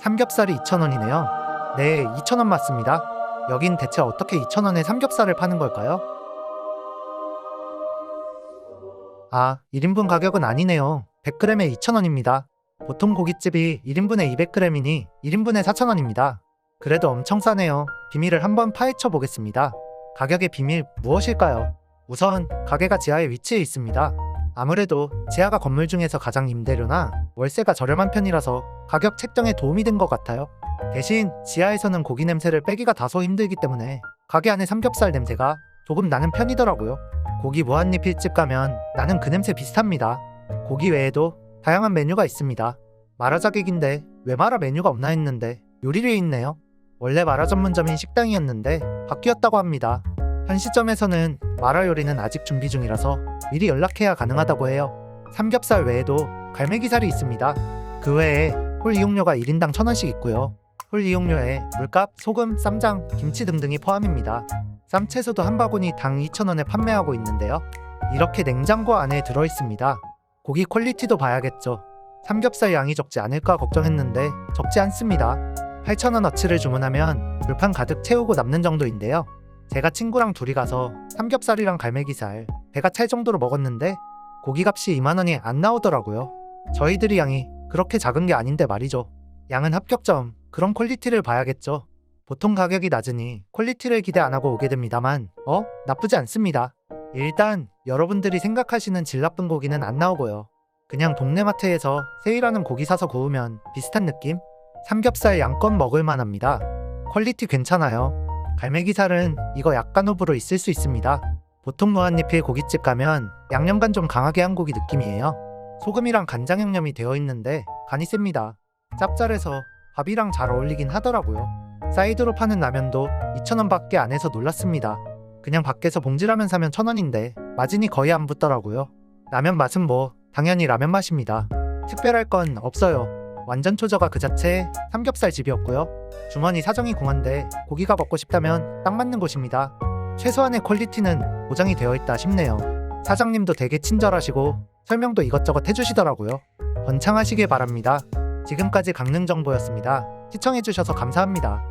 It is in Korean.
삼겹살이 2,000원이네요. 네, 2,000원 맞습니다. 여긴 대체 어떻게 2,000원에 삼겹살을 파는 걸까요? 아, 1인분 가격은 아니네요. 100g에 2,000원입니다. 보통 고깃집이 1인분에 200g이니 1인분에 4,000원입니다. 그래도 엄청 싸네요. 비밀을 한번 파헤쳐 보겠습니다. 가격의 비밀 무엇일까요? 우선 가게가 지하에 위치해 있습니다. 아무래도 지하가 건물 중에서 가장 임대료나 월세가 저렴한 편이라서 가격 책정에 도움이 된 것 같아요. 대신 지하에서는 고기 냄새를 빼기가 다소 힘들기 때문에 가게 안에 삼겹살 냄새가 조금 나는 편이더라고요. 고기 무한리필집 가면 나는 그 냄새 비슷합니다. 고기 외에도 다양한 메뉴가 있습니다. 마라자객인데 왜 마라 메뉴가 없나 했는데 요리류에 있네요. 원래 마라 전문점인 식당이었는데 바뀌었다고 합니다. 현 시점에서는 마라 요리는 아직 준비 중이라서 미리 연락해야 가능하다고 해요. 삼겹살 외에도 갈매기살이 있습니다. 그 외에 홀 이용료가 1인당 1,000원씩 있고요. 홀 이용료에 물값, 소금, 쌈장, 김치 등등이 포함입니다. 쌈채소도 한 바구니 당 2,000원에 판매하고 있는데요. 이렇게 냉장고 안에 들어 있습니다. 고기 퀄리티도 봐야겠죠. 삼겹살 양이 적지 않을까 걱정했는데 적지 않습니다. 8,000원어치를 주문하면 불판 가득 채우고 남는 정도인데요. 제가 친구랑 둘이 가서 삼겹살이랑 갈매기살 배가 찰 정도로 먹었는데 고기값이 2만원이 안 나오더라고요. 저희들이 양이 그렇게 작은 게 아닌데 말이죠. 양은 합격점, 그런 퀄리티를 봐야겠죠. 보통 가격이 낮으니 퀄리티를 기대 안 하고 오게 됩니다만, 어? 나쁘지 않습니다. 일단 여러분들이 생각하시는 질 나쁜 고기는 안 나오고요. 그냥 동네 마트에서 세일하는 고기 사서 구우면 비슷한 느낌? 삼겹살 양껏 먹을 만합니다. 퀄리티 괜찮아요. 갈매기살은 이거 약간 호불호 있을 수 있습니다. 보통 무한리필 고깃집 가면 양념간 좀 강하게 한 고기 느낌이에요. 소금이랑 간장 양념이 되어 있는데 간이 셉니다. 짭짤해서 밥이랑 잘 어울리긴 하더라고요. 사이드로 파는 라면도 2,000원밖에 안 해서 놀랐습니다. 그냥 밖에서 봉지라면 사면 1,000원인데 마진이 거의 안 붙더라고요. 라면 맛은 뭐 당연히 라면 맛입니다. 특별할 건 없어요. 완전 초저가 그 자체 삼겹살 집이었고요. 주머니 사정이 궁한데 고기가 먹고 싶다면 딱 맞는 곳입니다. 최소한의 퀄리티는 보장이 되어 있다 싶네요. 사장님도 되게 친절하시고 설명도 이것저것 해주시더라고요. 번창하시길 바랍니다. 지금까지 강릉정보였습니다. 시청해주셔서 감사합니다.